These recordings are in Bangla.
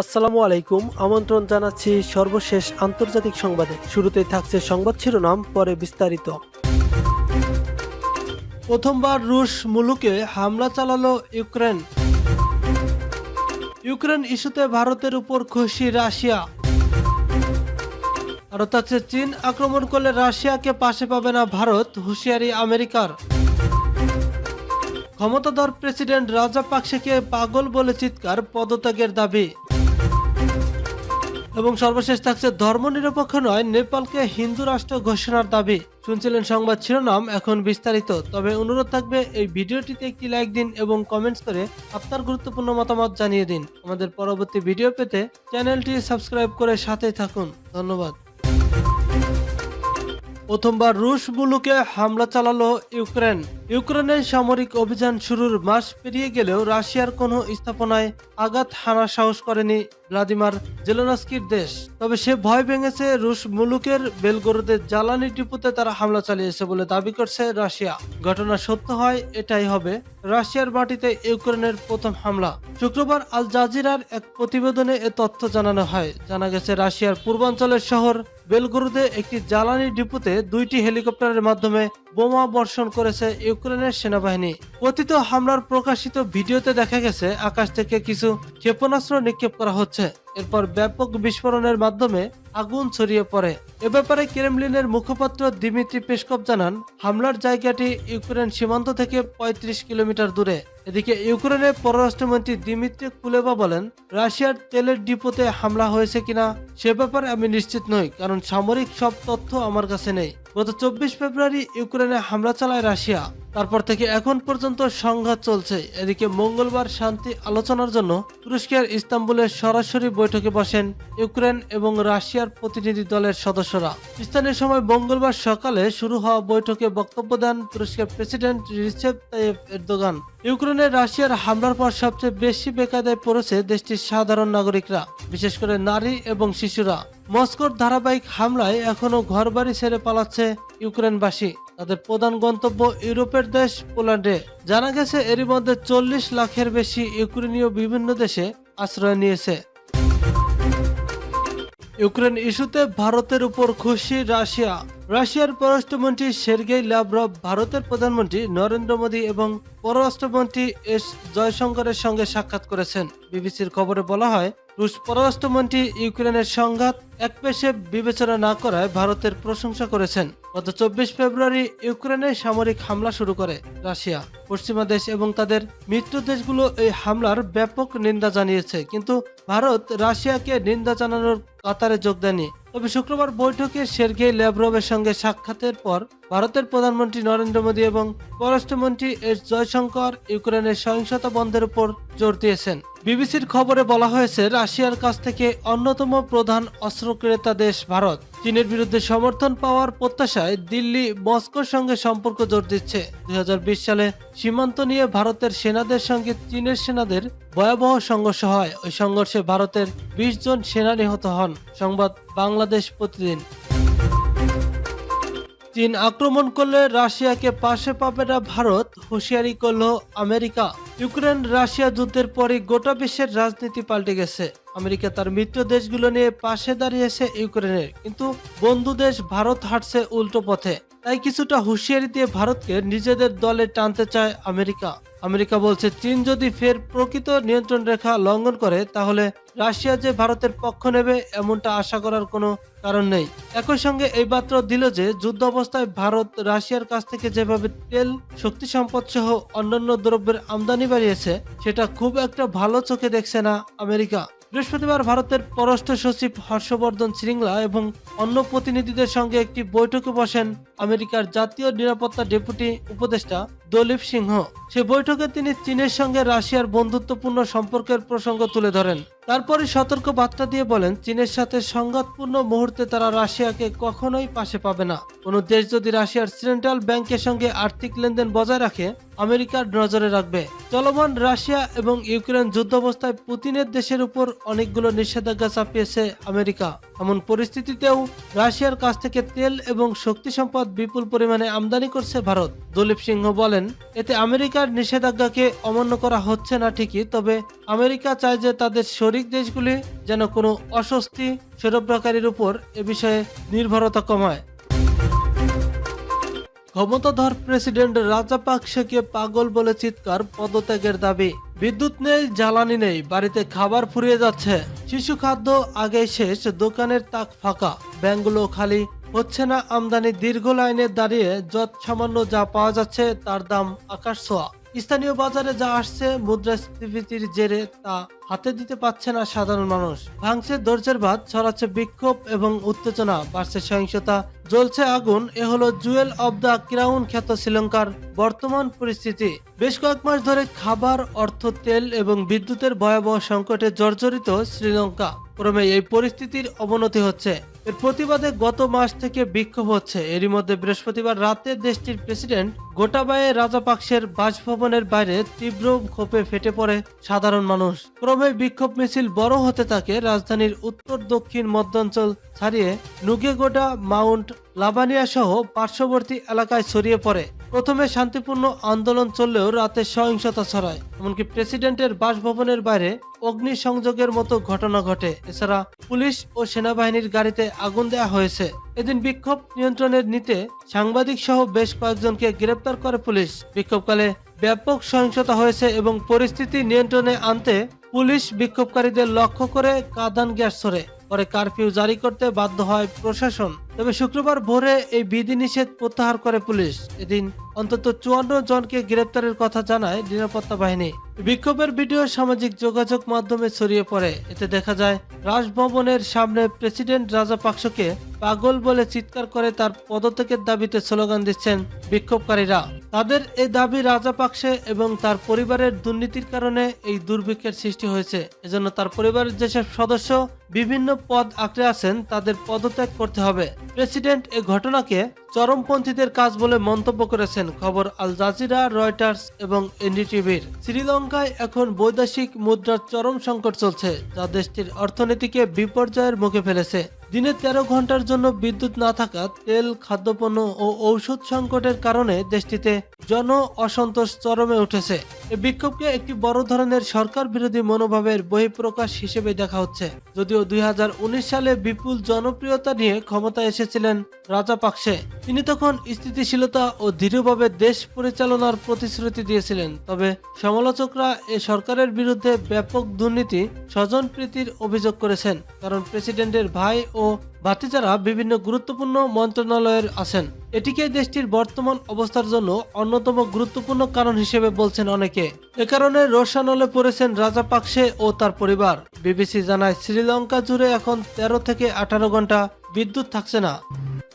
আসসালামু আলাইকুম, আমন্ত্রণ জানাচ্ছি সর্বশেষ আন্তর্জাতিক সংবাদে। শুরুতেই থাকছে সংবাদ শিরোনাম, পরে বিস্তারিত। প্রথমবার রুশ মুলুকে হামলা চালালো ইউক্রেন। ইউক্রেন ইস্যুতে ভারতের উপর খুশি রাশিয়া। আরও থাকছে চীন, আক্রমণ করলে রাশিয়াকে পাশে পাবে না ভারত, হুঁশিয়ারি আমেরিকার। ক্ষমতাধর প্রেসিডেন্ট রাজা পাকসেকে পাগল বলে চিৎকার, পদত্যাগের দাবি। এবং সর্বশেষ থাকছে ধর্মনিরপেক্ষ নয়, নেপালকে হিন্দু রাষ্ট্র ঘোষণার দাবি। শুনছিলেন সংবাদ শিরোনাম, এখন বিস্তারিত। তবে অনুরোধ থাকবে, এই ভিডিওটিতে একটি লাইক দিন এবং কমেন্টস করে আপনার গুরুত্বপূর্ণ মতামত জানিয়ে দিন। আমাদের পরবর্তী ভিডিও পেতে চ্যানেলটি সাবস্ক্রাইব করে সাথে থাকুন। ধন্যবাদ। প্রথমবার রুশ মুলুকে হামলা চালালো ইউক্রেন। ইউক্রেনের সামরিক অভিযান শুরুর মাস পেরিয়ে গেলেও রাশিয়ার কোনো স্থাপনায় আঘাত হানার সাহস করেনি ভ্লাদিমার জেলোনাস্কির দেশ। তবে সে ভয় ভেঙেছে রুশ মুলুকের বেলগরোদের জ্বালানি ডিপুতে তারা হামলা চালিয়েছে বলে দাবি করছে রাশিয়া। ঘটনা সত্য হয়, এটাই হবে রাশিয়ার মাটিতে ইউক্রেনের প্রথম হামলা। শুক্রবার আল জাজিরার এক প্রতিবেদনে এ তথ্য জানানো হয়। জানা গেছে, রাশিয়ার পূর্বাঞ্চলের শহর বেলগরুদে একটি জ্বালানি ডিপুতে দুইটি হেলিকপ্টারের মাধ্যমে বোমা বর্ষণ করেছে ইউক্রেনের সেনাবাহিনী। কথিত হামলার প্রকাশিত ভিডিওতে দেখা গেছে, আকাশ থেকে কিছু ক্ষেপণাস্ত্র নিক্ষেপ করা হচ্ছে। এরপর ব্যাপক বিস্ফোরণের মাধ্যমে আগুন ছড়িয়ে পড়ে। এ ব্যাপারে ক্রেমলিনের মুখপাত্র দিমিত্রি পেসকপ জানান, হামলার জায়গাটি ইউক্রেন সীমান্ত থেকে ৩৫ কিলোমিটার দূরে। এদিকে ইউক্রেনের পররাষ্ট্রমন্ত্রী দিমিত্রি কুলেবা বলেন, রাশিয়ার তেলের ডিপোতে হামলা হয়েছে কিনা, সে ব্যাপারে আমি নিশ্চিত নই, কারণ সামরিক সব তথ্য আমার কাছে নেই। গত চব্বিশ ফেব্রুয়ারি ইউক্রেনে হামলা চালায় রাশিয়া। তারপর থেকে এখন পর্যন্ত সংঘাত চলছে। এদিকে মঙ্গলবার শান্তি আলোচনার জন্য তুরস্কের ইস্তাম্বুলের সরাসরি বৈঠকে বসেন ইউক্রেন এবং রাশিয়ার প্রতিনিধি দলের সদস্যরা। স্থানীয় সময় মঙ্গলবার সকালে শুরু হওয়া বৈঠকে বক্তব্য দেন তুরস্কের প্রেসিডেন্ট রিসেপ তাইয়েব এরদোগান। ইউক্রেনে রাশিয়ার হামলার পর সবচেয়ে বেশি বেকায়দায় পড়েছে দেশটির সাধারণ নাগরিকরা, বিশেষ করে নারী এবং শিশুরা। মস্কোর ধারাবাহিক হামলায় এখনও ঘরবাড়ি ছেড়ে পালাচ্ছে ইউক্রেনবাসী। তাদের প্রধান গন্তব্য ইউরোপের দেশ পোল্যান্ডে। জানা গেছে, এরই মধ্যে চল্লিশ লাখের বেশি ইউক্রেনীয় বিভিন্ন দেশে আশ্রয় নিয়েছে। ইউক্রেন ইস্যুতে ভারতের উপর খুশি রাশিয়া। রাশিয়ার পররাষ্ট্রমন্ত্রী সের্গেই ল্যাভরভ ভারতের প্রধানমন্ত্রী নরেন্দ্র মোদী এবং পররাষ্ট্রমন্ত্রী এস জয়শঙ্করের সঙ্গে সাক্ষাৎ করেছেন। বিবিসির খবরে বলা হয় রুশ পররাষ্ট্রমন্ত্রী ইউক্রেনের সংঘাত এক পেশে বিবেচনা না করায় ভারতের প্রশংসা করেছেন। গত চব্বিশ ফেব্রুয়ারি ইউক্রেনে সামরিক হামলা শুরু করে রাশিয়া। পশ্চিমা দেশ এবং তাদের মিত্র দেশগুলো এই হামলার ব্যাপক নিন্দা জানিয়েছে। কিন্তু ভারত রাশিয়াকে নিন্দা জানানোর কাতারে যোগ দেয়নি। তবে শুক্রবার বৈঠকে সের্গে ল্যাভরভের সঙ্গে সাক্ষাতের পর ভারতের প্রধানমন্ত্রী নরেন্দ্র মোদী এবং পররাষ্ট্রমন্ত্রী এস জয়শঙ্কর ইউক্রেনের সহিংসতা বন্ধের উপর জোর দিয়েছেন। বিবিসির খবরে বলা হয়েছে, রাশিয়ার কাছ থেকে অন্যতম প্রধান অস্ত্র ক্রেতা দেশ ভারত। চীনের বিরুদ্ধে সমর্থন পাওয়ার প্রত্যাশায় দিল্লি মস্কোর সঙ্গে সম্পর্ক জোর দিচ্ছে দুই হাজার বিশ সালে সীমান্ত নিয়ে ভারতের সেনাদের সঙ্গে চীনের সেনাদের ভয়াবহ সংঘর্ষ হয়। ওই সংঘর্ষে ভারতের বিশ জন সেনা নিহত হন। সংবাদ বাংলাদেশ প্রতিদিন। চীন আক্রমণ করলে রাশিয়াকে পাশে পাবে না ভারত, হুঁশিয়ারি করল আমেরিকা। ইউক্রেন, রাশিয়া যুদ্ধের পরই গোটা বিশ্বের রাজনীতি পাল্টে গেছে। আমেরিকা তার মিত্র দেশগুলো নিয়ে পাশে দাঁড়িয়েছে ইউক্রেনের, কিন্তু বন্ধু দেশ ভারত হাঁটছে উল্টো পথে। তাই কিছুটা হুঁশিয়ারি দিয়ে ভারতকে নিজেদের দলে টানতে চায় আমেরিকা। আমেরিকা বলছে, চীন যদি ফের প্রকৃত নিয়ন্ত্রণ রেখা লঙ্ঘন করে, তাহলে রাশিয়া যে ভারতের পক্ষ নেবে এমনটা আশা করার কোনো কারণ নেই। একই সঙ্গে এই বার্তা দিল যে, যুদ্ধ অবস্থায় ভারত রাশিয়ার কাছ থেকে যেভাবে তেল, শক্তি সম্পদ সহ অন্যান্য দ্রব্যের আমদানি বাড়িয়েছে, সেটা খুব একটা ভালো চোখে দেখছে না আমেরিকা। বৃহস্পতিবার ভারতের পররাষ্ট্র সচিব হর্ষবর্ধন শ্রীংলা এবং অন্য প্রতিনিধিদের সঙ্গে একটি বৈঠকে বসেন আমেরিকার জাতীয় নিরাপত্তা ডেপুটি উপদেষ্টা দলীপ সিংহ। সে বৈঠকে তিনি চীনের সঙ্গে রাশিয়ার বন্ধুত্বপূর্ণ সম্পর্কের প্রসঙ্গ তুলে ধরেন। তারপরে সতর্ক বার্তা দিয়ে বলেন, চীনের সাথে সংঘাতপূর্ণ মুহূর্তে তারা রাশিয়াকে কখনোই পাশে পাবে না। কোনো দেশ যদি রাশিয়ার সেন্ট্রাল ব্যাংকের সঙ্গে আর্থিক লেনদেন বজায় রাখে, আমেরিকার নজরে রাখবে। চলমান রাশিয়া এবং ইউক্রেন যুদ্ধাবস্থায় পুতিনের দেশের উপর অনেকগুলো নিষেধাজ্ঞা চাপিয়েছে আমেরিকা। এমন পরিস্থিতিতেও রাশিয়ার কাছ থেকে তেল এবং শক্তি সম্পদ বিপুল পরিমাণে আমদানি করছে ভারত। দলীপ সিংহ বলেন বলেন, এতে আমেরিকার নিষেধাজ্ঞাকে অমান্য করা হচ্ছে না ঠিকই, তবে আমেরিকা চায় যে তাদের শরিক দেশগুলি যেন কোনো অস্বস্তি সরবরাহকারীর উপর এ বিষয়ে নির্ভরতা কমায়। ক্ষমতাধর প্রেসিডেন্ট রাজা রাজাপাকসেকে পাগল বলে চিৎকার, পদত্যাগের দাবি। বিদ্যুৎ নেই, জ্বালানি নেই, বাড়িতে খাবার ফুরিয়ে যাচ্ছে। শিশু খাদ্য আগে শেষ, দোকানের তাক ফাঁকা, ব্যাংকগুলো খালি হচ্ছে না আমদানি দীর্ঘ লাইনে দাঁড়িয়ে যত সামান্য যা পাওয়া যাচ্ছে তার দাম আকাশ ছোঁয়া। স্থানীয় বাজারে যা আসছে, মুদ্রাস্ফীতির জেরে তা হাতে দিতে পারছে না সাধারণ মানুষ। ভাঙছে দর্জের ভাত ছড়াচ্ছে বিক্ষোভ এবং উত্তেজনা, বাড়ছে সহিংসতা। জ্বলছে আগুন, এ হলো জুয়েল অব দ্য ক্রাউন খ্যাত শ্রীলঙ্কার বর্তমান পরিস্থিতি। বেশ কয়েক মাস ধরে খাবার, অর্থ, তেল এবং বিদ্যুতের ভয়াবহ সংকটে জর্জরিত শ্রীলঙ্কা। ক্রমে এই পরিস্থিতির অবনতি হচ্ছে। এর প্রতিবাদে গত মাস থেকে বিক্ষোভ হচ্ছে। এরই মধ্যে বৃহস্পতিবার রাতে দেশটির প্রেসিডেন্ট গোটাবায়ে রাজাপাকসের বাসভবনের বাইরে তীব্র ক্ষোভে ফেটে পড়ে সাধারণ মানুষ। ক্রমে বিক্ষোভ মিছিল বড় হতে থাকে রাজধানীর উত্তর, দক্ষিণ, মধ্যাঞ্চল ছাড়িয়ে নুগেগোডা, মাউন্ট লাবানিয়া সহ পার্শ্ববর্তী এলাকায় ছড়িয়ে পড়ে। প্রথমে শান্তিপূর্ণ আন্দোলন চললেও রাতে সহিংসতা ছড়ায়, এমনকি প্রেসিডেন্টের বাসভবনের বাইরে অগ্নিসংযোগের মতো ঘটনা ঘটে। এছাড়া পুলিশ ও সেনাবাহিনীর গাড়িতে আগুন দেওয়া হয়েছে। এদিন বিক্ষোভ নিয়ন্ত্রণের নিতে সাংবাদিক সহ বেশ কয়েকজনকে গ্রেপ্তার করে পুলিশ। বিক্ষোভকালে ব্যাপক সহিংসতা হয়েছে এবং পরিস্থিতি নিয়ন্ত্রণে আনতে পুলিশ বিক্ষোভকারীদের লক্ষ্য করে কাদান গ্যাস ছড়ে। পরে কারফিউ জারি করতে বাধ্য হয় প্রশাসন। তবে শুক্রবার ভোরে এই বিধিনিষেধ প্রত্যাহার করে পুলিশ। এদিন অন্তত চুয়ান্ন জনকে গ্রেপ্তারের কথা জানায় নিরাপত্তা বাহিনী। বিক্ষোভের ভিডিও সামাজিক যোগাযোগ মাধ্যমে ছড়িয়ে পড়ে। এতে দেখা যায়, রাজভবনের সামনে প্রেসিডেন্ট রাজা রাজাপাকসকে পাগল বলে চিৎকার করে তার পদত্যাগের দাবিতে স্লোগান দিচ্ছেন বিক্ষোভকারীরা। তাদের এই দাবি রাজা রাজাপাকসে এবং তার পরিবারের দুর্নীতির কারণে এই দুর্ভিক্ষের সৃষ্টি হয়েছে। এজন্য তার পরিবারের যেসব সদস্য বিভিন্ন পদ আঁকড়ে আছেন, তাদের পদত্যাগ করতে হবে। প্রেসিডেন্ট এ ঘটনাকে চরমপন্থীদের কাজ বলে মন্তব্য করেছেন খবর আল জাজিরা, রয়টার্স এবং এনডিটিভির। শ্রীলঙ্কায় এখন বৈদেশিক মুদ্রার চরম সংকট চলছে, যা দেশটির অর্থনীতিকে বিপর্যয়ের মুখে ফেলেছে। দিনে তেরো ঘণ্টার জন্য বিদ্যুৎ না থাকা, তেল, খাদ্যপণ্য ও ঔষধ সংকটের কারণে দেশটিতে জন অসন্তোষ চরমে উঠেছে। এই বিক্ষোভকে একটি বড় ধরনের সরকার বিরোধী মনোভাবের বহিঃপ্রকাশ হিসেবে দেখা হচ্ছে। যদিও দুই হাজার উনিশ সালে বিপুল জনপ্রিয়তা নিয়ে ক্ষমতায় এসেছিলেন রাজা রাজাপাকসে তিনি তখন স্থিতিশীলতা ও দৃঢ়ভাবে দেশ পরিচালনার প্রতিশ্রুতি দিয়েছিলেন। তবে সমালোচকরা এ সরকারের বিরুদ্ধে ব্যাপক দুর্নীতি স্বজনপ্রীতির অভিযোগ করেছেন। কারণ প্রেসিডেন্টের ভাই ও ভাতিজারা বিভিন্ন গুরুত্বপূর্ণ মন্ত্রণালয়ের আছেন। এটিকে দেশটির বর্তমান অবস্থার জন্য অন্যতম গুরুত্বপূর্ণ কারণ হিসেবে বলছেন অনেকে। এ কারণে রোশানলে পড়েছেন রাজাপাকসে ও তার পরিবার। বিবিসি জানায়, শ্রীলঙ্কা জুড়ে এখন তেরো থেকে আঠারো ঘণ্টা বিদ্যুৎ থাকছে না।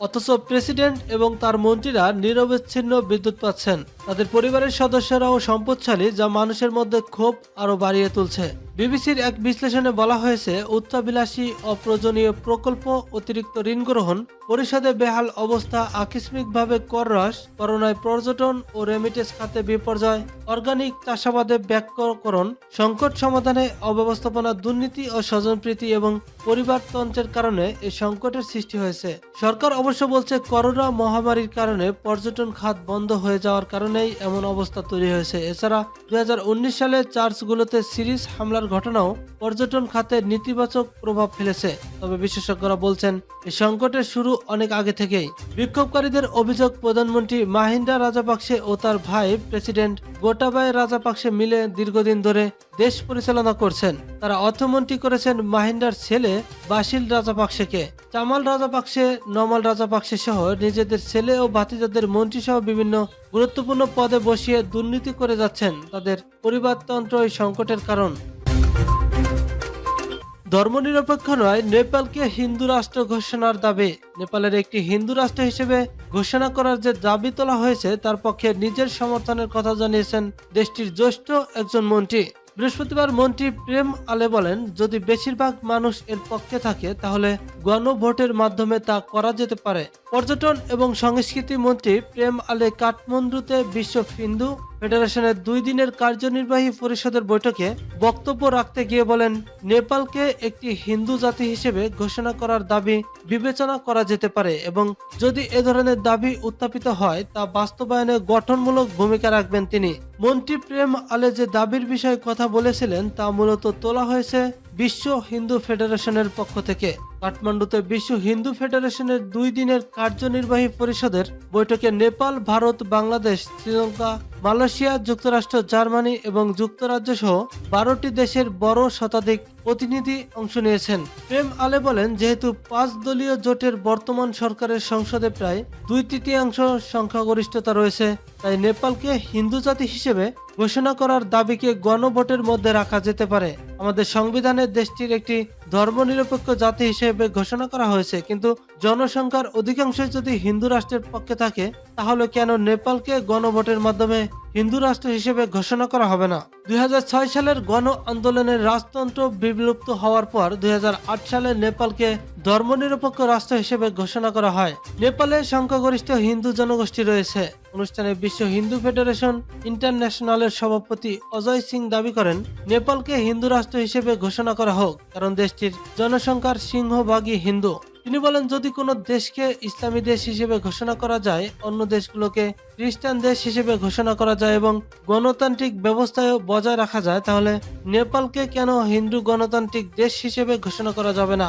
অথচ প্রেসিডেন্ট এবং তার মন্ত্রীরা নিরবচ্ছিন্ন বিদ্যুৎ পাচ্ছেন। তাদের পরিবারের সদস্যরাও সম্পদশালী যা মানুষের মধ্যে ক্ষোভ আরও বাড়িয়ে তুলছে। বিবিসির এক বিশ্লেষণে বলা হয়েছে উচ্চাবিলাসী অপ্রয়োজনীয় প্রকল্প, অতিরিক্ত ঋণ গ্রহণ পরিষদে বেহাল অবস্থা, আকস্মিকভাবে কর হ্রাস, করোনায় পর্যটন ও রেমিটেন্স খাতে বিপর্যয়, অর্গানিক চাষাবাদে ব্যাকরণ সংকট সমাধানে অব্যবস্থাপনা দুর্নীতি ও স্বজনপ্রীতি এবং পরিবারতন্ত্রের কারণে এই সংকটের সৃষ্টি হয়েছে। সরকার অবশ্য বলছে, করোনা মহামারীর কারণে পর্যটন খাত বন্ধ হয়ে যাওয়ার কারণেই এমন অবস্থা তৈরি হয়েছে। এছাড়া দুই সালে চার্চগুলোতে সিরিজ হামলার ঘটনাও পর্যটন খাতে নেতিবাচক প্রভাব ফেলেছে। তবে বিশেষজ্ঞরা বলছেন, এই সংকটের শুরু অনেক আগে থেকেই। বিক্ষোভকারীদের অভিযোগ, প্রধানমন্ত্রী মাহিন্দা রাজাপাকসে ও তার ভাই প্রেসিডেন্ট গোটাবায় রাজাপাকসে মিলে দীর্ঘদিন ধরে দেশ পরিচালনা করছেন। তারা অর্থমন্ত্রী করেছেন মাহিন্দার ছেলে বাসিল রাজাপাকসেকে। চামাল রাজাপাকসে, নমাল রাজাপাকসে সহ নিজেদের ছেলে ও ভাতিজাদের মন্ত্রী সহ বিভিন্ন গুরুত্বপূর্ণ পদে বসিয়ে দুর্নীতি করে যাচ্ছেন তাদের পরিবারতন্ত্র এই সংকটের কারণ। ধর্মনিরপেক্ষ নয়, নেপালকে হিন্দু রাষ্ট্র ঘোষণার দাবি। নেপালের একটি হিন্দু রাষ্ট্র হিসেবে ঘোষণা করার যে দাবি তোলা হয়েছে, তার পক্ষে নিজের সমর্থনের কথা জানিয়েছেন দেশটির জ্যেষ্ঠ একজন মন্ত্রী। বৃহস্পতিবার মন্ত্রী প্রেম আলে বলেন, যদি বেশিরভাগ মানুষ এর পক্ষে থাকে, তাহলে গণভোটের মাধ্যমে তা করা যেতে পারে। পর্যটন এবং সংস্কৃতি মন্ত্রী প্রেম আলে কাঠমান্ডুতে বিশ্ব হিন্দু ফেডারেশনের দুই দিনের কার্যনির্বাহী পরিষদের বৈঠকে বক্তব্য রাখতে গিয়ে বলেন, নেপালকে একটি হিন্দু জাতি হিসেবে ঘোষণা করার দাবি বিবেচনা করা যেতে পারে এবং যদি এ ধরনের দাবি উত্থাপিত হয়, তা বাস্তবায়নে গঠনমূলক ভূমিকা রাখবেন তিনি। মন্ত্রী প্রেম আলে যে দাবির বিষয়ে কথা বলেছিলেন, তা মূলত তোলা হয়েছে বিশ্ব হিন্দু ফেডারেশনের পক্ষ থেকে। কাঠমান্ডুতে বিশ্ব হিন্দু ফেডারেশনের দুই দিনের কার্যনির্বাহী পরিষদের বৈঠকে নেপাল, ভারত, বাংলাদেশ, শ্রীলঙ্কা, মালয়েশিয়া, যুক্তরাষ্ট্র, জার্মানি এবং যুক্তরাজ্য সহ বারোটি দেশের বড় শতাধিক প্রতিনিধি অংশ নিয়েছেন। প্রেম আলে বলেন, যেহেতু পাঁচ দলীয় জোটের বর্তমান সরকারের সংসদে প্রায় দুই তৃতীয়াংশ সংখ্যাগরিষ্ঠতা রয়েছে, তাই নেপালকে হিন্দু জাতি হিসেবে ঘোষণা করার দাবিকে গণভোটের মধ্যে রাখা যেতে পারে। আমাদের সংবিধানে দেশটির একটি ধর্মনিরপেক্ষ জাতি হিসেবে ঘোষণা করা হয়েছে, কিন্তু জনসংখ্যার অধিকাংশই যদি হিন্দু রাষ্ট্রের পক্ষে থাকে, তাহলে কেন নেপালকে গণভোটের মাধ্যমে হিন্দু রাষ্ট্র হিসেবে ঘোষণা করা হবে না। দুই হাজার ছয় সালের গণ আন্দোলনের রাজতন্ত্র বিলুপ্ত হওয়ার পর দুই হাজার আট সালে নেপালকে ধর্মনিরপেক্ষ রাষ্ট্র হিসেবে ঘোষণা করা হয়। নেপালে সংখ্যাগরিষ্ঠ হিন্দু জনগোষ্ঠী রয়েছে। অনুষ্ঠানে বিশ্ব হিন্দু ফেডারেশন ইন্টারন্যাশনালের সভাপতি অজয় সিং দাবি করেন, নেপালকে হিন্দু রাষ্ট্র হিসেবে ঘোষণা করা হোক, কারণ দেশটির জনসংখ্যার সিংহভাগই হিন্দু। তিনি বলেন, যদি কোনো দেশকে ইসলামী দেশ হিসেবে ঘোষণা করা যায়, অন্য দেশগুলোকে খ্রিস্টান দেশ হিসেবে ঘোষণা করা যায় এবং গণতান্ত্রিক ব্যবস্থায় বজায় রাখা যায়, তাহলে নেপালকে কেন হিন্দু গণতান্ত্রিক দেশ হিসেবে ঘোষণা করা যাবে না?